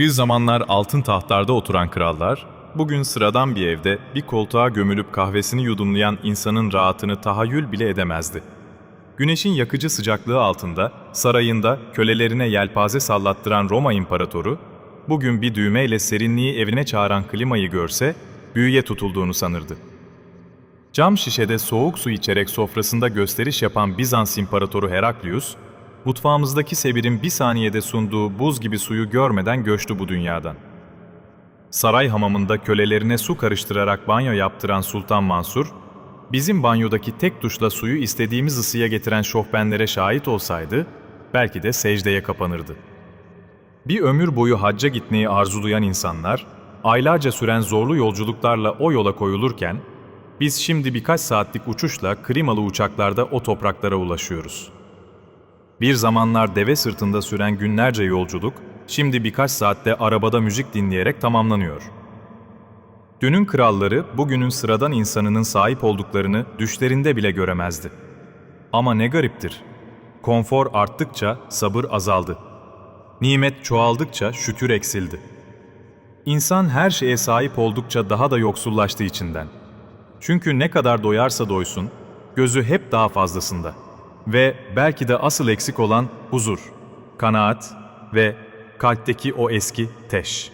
Bir zamanlar altın tahtlarda oturan krallar, bugün sıradan bir evde bir koltuğa gömülüp kahvesini yudumlayan insanın rahatını tahayyül bile edemezdi. Güneşin yakıcı sıcaklığı altında, sarayında kölelerine yelpaze sallattıran Roma İmparatoru, bugün bir düğmeyle serinliği evine çağıran klimayı görse, büyüye tutulduğunu sanırdı. Cam şişede soğuk su içerek sofrasında gösteriş yapan Bizans İmparatoru Heraklius, mutfağımızdaki sebirin bir saniyede sunduğu buz gibi suyu görmeden göçtü bu dünyadan. Saray hamamında kölelerine su karıştırarak banyo yaptıran Sultan Mansur, bizim banyodaki tek tuşla suyu istediğimiz ısıya getiren şofbenlere şahit olsaydı, belki de secdeye kapanırdı. Bir ömür boyu hacca gitmeyi arzulayan insanlar, aylarca süren zorlu yolculuklarla o yola koyulurken, biz şimdi birkaç saatlik uçuşla klimalı uçaklarda o topraklara ulaşıyoruz. Bir zamanlar deve sırtında süren günlerce yolculuk, şimdi birkaç saatte arabada müzik dinleyerek tamamlanıyor. Dünün kralları bugünün sıradan insanının sahip olduklarını düşlerinde bile göremezdi. Ama ne gariptir. Konfor arttıkça sabır azaldı. Nimet çoğaldıkça şükür eksildi. İnsan her şeye sahip oldukça daha da yoksullaştı içinden. Çünkü ne kadar doyarsa doysun, gözü hep daha fazlasında. Ve belki de asıl eksik olan huzur, kanaat ve kalpteki o eski teş.